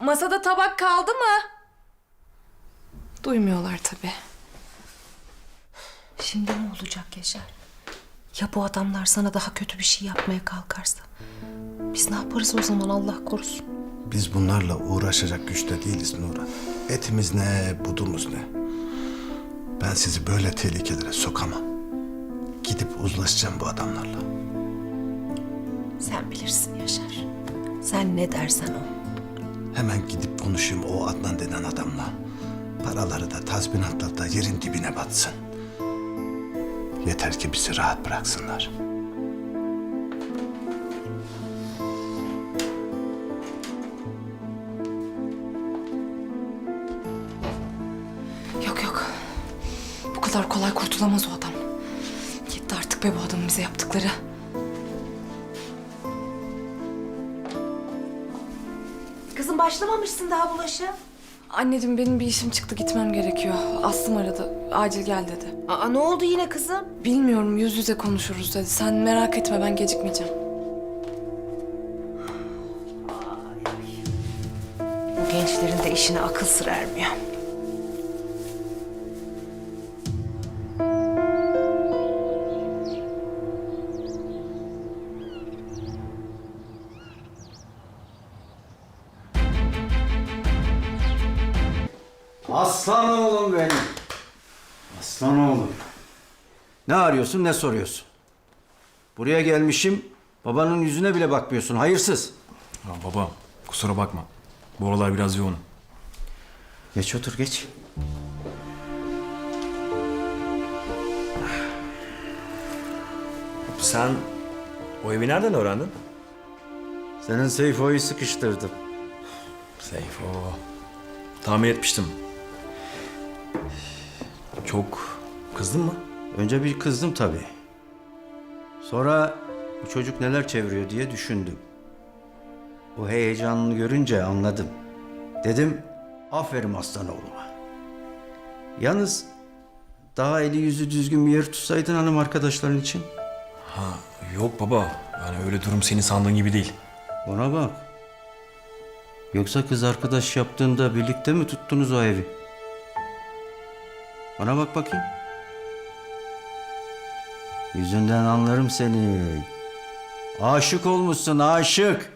Masada tabak kaldı mı? Duymuyorlar tabii. Şimdi ne olacak Yaşar? Ya bu adamlar sana daha kötü bir şey yapmaya kalkarsa? Biz ne yaparız o zaman Allah korusun? Biz bunlarla uğraşacak güçte değiliz Nura. Etimiz ne, budumuz ne. Ben sizi böyle tehlikelere sokamam. Gidip uzlaşacağım bu adamlarla. Sen bilirsin Yaşar. Sen ne dersen o. Hemen gidip konuşayım o Adnan denen adamla. Paraları da tazminatları da yerin dibine batsın. Yeter ki bizi rahat bıraksınlar. Yok yok. Bu kadar kolay kurtulamaz o adam. Yetti artık be bu adamın bize yaptıkları. Başlamamışsın daha bulaşa. Anneciğim benim bir işim çıktı gitmem gerekiyor. Aslım aradı. Acil gel dedi. Aa ne oldu yine kızım? Bilmiyorum yüz yüze konuşuruz dedi. Sen merak etme ben gecikmeyeceğim. Bu gençlerin de işine akıl sır ermiyor. Benim. Aslan oğlum. Ne arıyorsun ne soruyorsun? Buraya gelmişim babanın yüzüne bile bakmıyorsun hayırsız. Ya baba kusura bakma. Bu aralar biraz yoğun. Geç otur geç. Sen o evi nereden öğrendin? Senin Seyfo'yu sıkıştırdım. Seyfo. Tahmin etmiştim. Çok kızdın mı? Önce bir kızdım tabii. Sonra bu çocuk neler çeviriyor diye düşündüm. O heyecanını görünce anladım. Dedim aferin aslan oğluma. Yalnız daha eli yüzü düzgün bir yer tutsaydın hanım arkadaşların için. Ha yok baba. Yani öyle durum senin sandığın gibi değil. Bana bak. Yoksa kız arkadaş yaptığında birlikte mi tuttunuz o evi? Bana bak bakayım. Yüzünden anlarım seni. Aşık olmuşsun aşık.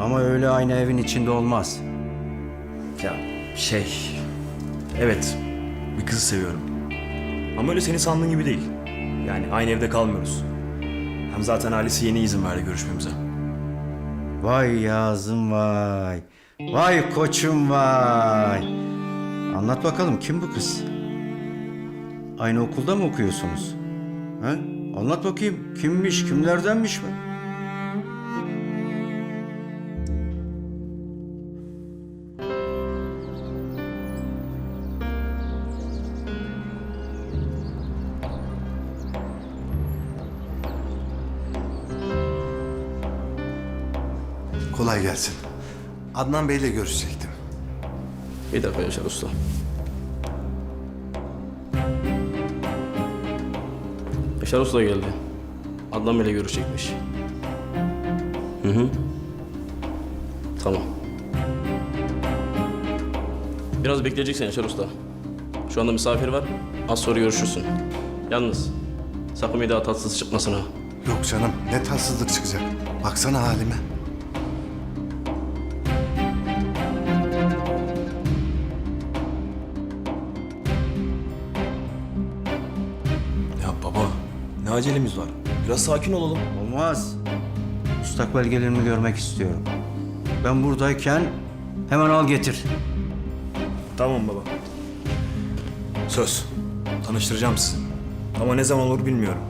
Ama öyle aynı evin içinde olmaz. Ya şey... Evet bir kızı seviyorum. Ama öyle senin sandığın gibi değil. Yani aynı evde kalmıyoruz. Hem zaten ailesi yeni izin verdi görüşmemize. Vay yazım vay. Vay koçum vay. Anlat bakalım kim bu kız? Aynı okulda mı okuyorsunuz? He? Anlat bakayım kimmiş, kimlerdenmiş mi? Kolay gelsin. Adnan Bey'le görüşecektim. Bir dakika Yaşar Usta. Yaşar Usta geldi. Adnan Bey'le görüşecekmiş. Hı hı. Tamam. Biraz bekleyeceksin Yaşar Usta. Şu anda misafir var. Az sonra görüşürsün. Yalnız sakın bir daha tatsız çıkmasın ha. Yok canım ne tatsızlık çıkacak. Baksana halime. Acelemiz var? Biraz sakin olalım. Olmaz. Müstak belgelerimi görmek istiyorum. Ben buradayken hemen al getir. Tamam baba. Söz. Tanıştıracağım sizi. Ama ne zaman olur bilmiyorum.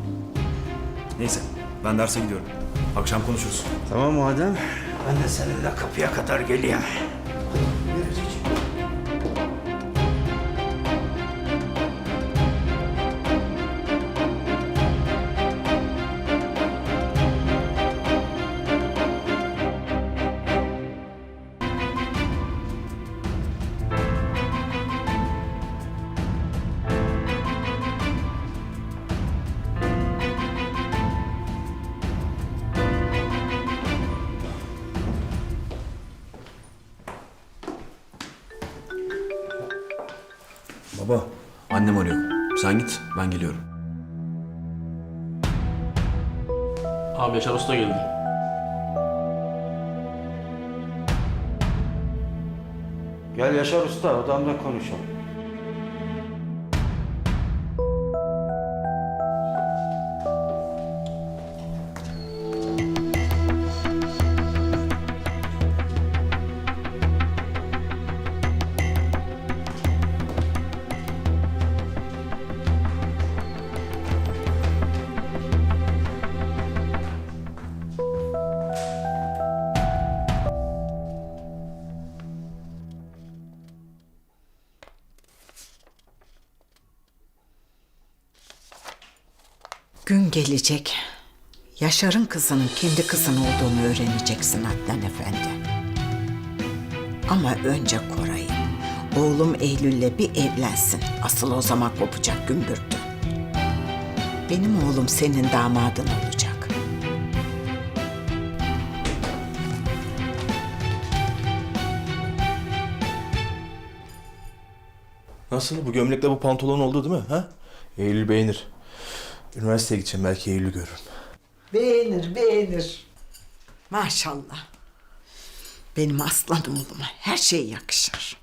Neyse ben derse gidiyorum. Akşam konuşuruz. Tamam madem. Ben de seninle kapıya kadar geleyim. Baba, annem arıyor. Sen git, ben geliyorum. Abi Yaşar Usta geldi. Gel Yaşar Usta odamda konuşalım. Gün gelecek. Yaşar'ın kızının kendi kızın olduğunu öğreneceksin Adnan Efendi. Ama önce Koray'ı. Oğlum Eylül'le bir evlensin. Asıl o zaman kopacak gümbürtü. Benim oğlum senin damadın olacak. Nasıl? Bu gömlekle bu pantolon oldu değil mi? Ha? Eylül beğenir. Üniversiteye gideceğim belki Eylül görürüm. Beğenir, beğenir. Maşallah. Benim aslan oğluma her şey yakışır.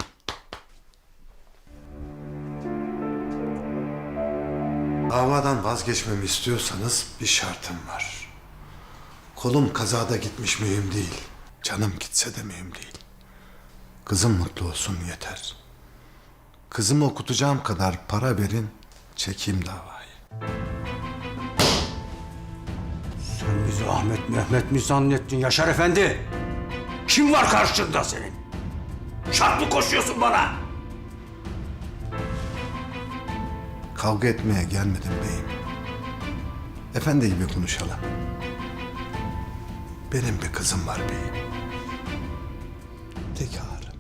Davadan vazgeçmemi istiyorsanız bir şartım var. Kolum kazada gitmiş mühim değil. Canım gitse de mühim değil. Kızım mutlu olsun yeter. Kızımı okutacağım kadar para verin, çekeyim davayı. Sen bizi Ahmet Mehmet mi zannettin Yaşar Efendi? Kim var karşında senin? Şart mı koşuyorsun bana? Kavga etmeye gelmedim beyim. Efendi gibi konuşalım. Benim bir kızım var beyim. Tek ağrım.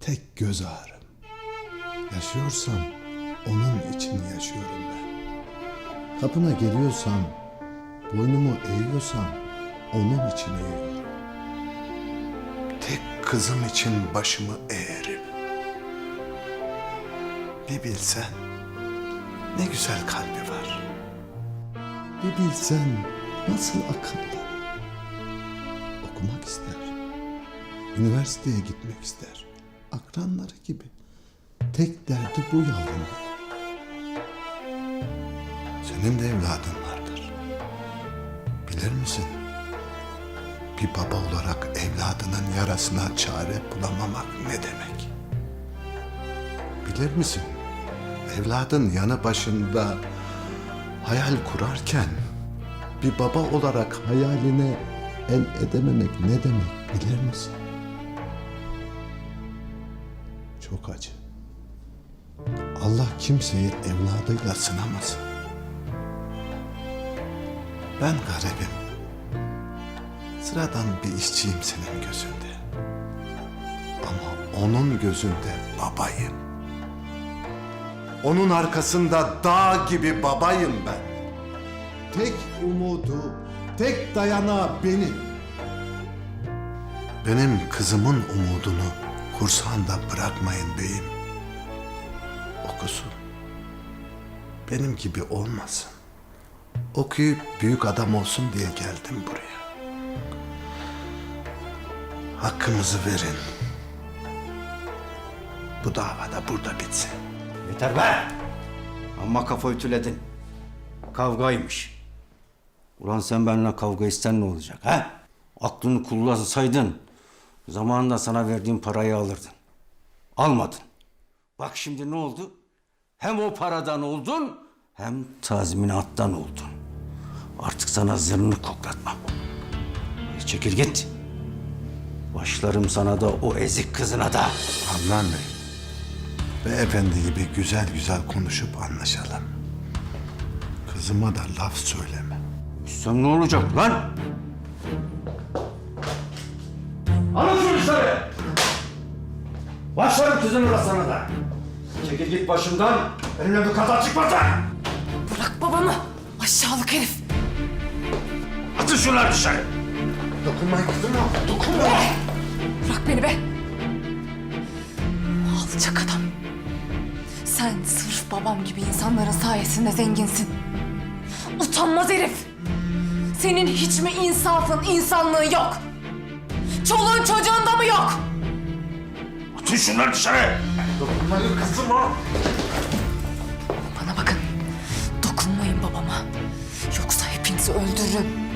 Tek göz ağrım. Yaşıyorsam onun için yaşıyorum ben. Kapına geliyorsam, boynumu eğiyorsam onun için eğiyorum. Tek kızım için başımı eğerim. Bir bilsen ne güzel kalbi var. Bir bilsen nasıl akıllı. Okumak ister. Üniversiteye gitmek ister. Akranları gibi. Tek derdi bu yavrum. Senin de evladın vardır. Bilir misin? Bir baba olarak evladının yarasına çare bulamamak ne demek? Bilir misin? Evladın yanı başında hayal kurarken bir baba olarak hayaline el edememek ne demek bilir misin? Çok acı. Allah kimseyi evladıyla sınamasın. Ben garibim. Sıradan bir işçiyim senin gözünde. Ama onun gözünde babayım. Onun arkasında dağ gibi babayım ben. Tek umudu, tek dayanağı benim. Benim kızımın umudunu kursağında bırakmayın beyim. Okusun. Benim gibi olmasın. Okuyup büyük adam olsun diye geldim buraya. Hakkımızı verin. Bu davada burada bitsin. Yeter be! Amma kafa ütüledin. Kavgaymış. Ulan sen benimle kavga isten ne olacak ha? Aklını kullansaydın zamanında sana verdiğim parayı alırdın. Almadın. Bak şimdi ne oldu? Hem o paradan oldun hem tazminattan oldun. Artık sana zırnık koklatmam. E, Çekil git. Başlarım sana da o ezik kızına da. Adnan Bey. Beyefendi gibi güzel güzel konuşup anlaşalım. Kızıma da laf söyleme. Sen ne olacak lan? Alın şunu dışarı! Başlarım kızını da sana da. Çekil git başımdan. Elimden bir kaza çıkmasın. Bırak babamı. Aşağılık herif. Atın şunları dışarı. Dokunmayın kızıma. Dokunma. Bırak beni be. Alçak adam. Sen sırf babam gibi insanların sayesinde zenginsin. Utanmaz herif. Senin hiç mi insafın, insanlığın yok? Çoluğun çocuğun da mı yok? Atın şunları dışarı! Bana bakın. Dokunmayın babama. Yoksa hepinizi öldürürüm.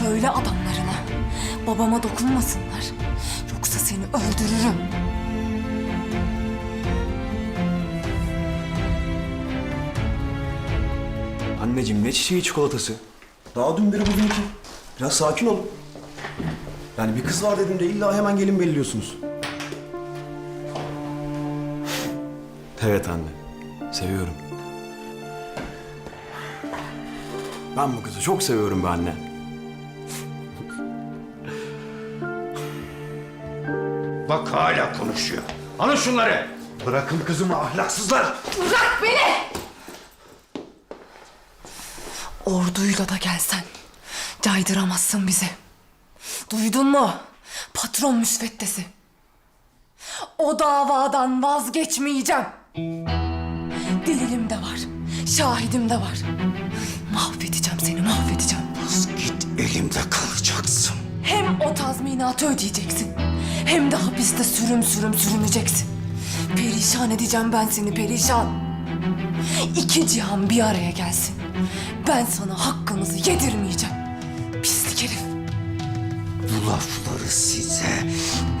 Söyle adamlarına. Babama dokunmasınlar. Yoksa seni öldürürüm. Anneciğim ne çiçeği çikolatası? Daha dün biri bugün iki. Biraz sakin olun. Yani bir kız var dediğimde illa hemen gelin belirliyorsunuz. Evet anne. Seviyorum. Ben bu kızı çok seviyorum be anne. Bak hala konuşuyor. Alın şunları! Bırakın kızımı ahlaksızlar. Bırak beni! Orduyla da gelsen caydıramazsın bizi. Duydun mu? Patron müsveddesi. O davadan vazgeçmeyeceğim. Delilim de var, şahidim de var. Mahvedeceğim seni, mahvedeceğim. Git elimde kalacaksın. Hem o tazminatı ödeyeceksin. Hem de hapiste sürüm sürüm sürüneceksin. Perişan edeceğim ben seni perişan. İki cihan bir araya gelsin. Ben sana hakkınızı yedirmeyeceğim. Pislik herif. Bu lafları size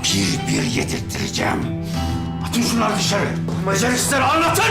bir bir yedirttireceğim. Atın şunları dışarı. Beceriksizleri anlatın!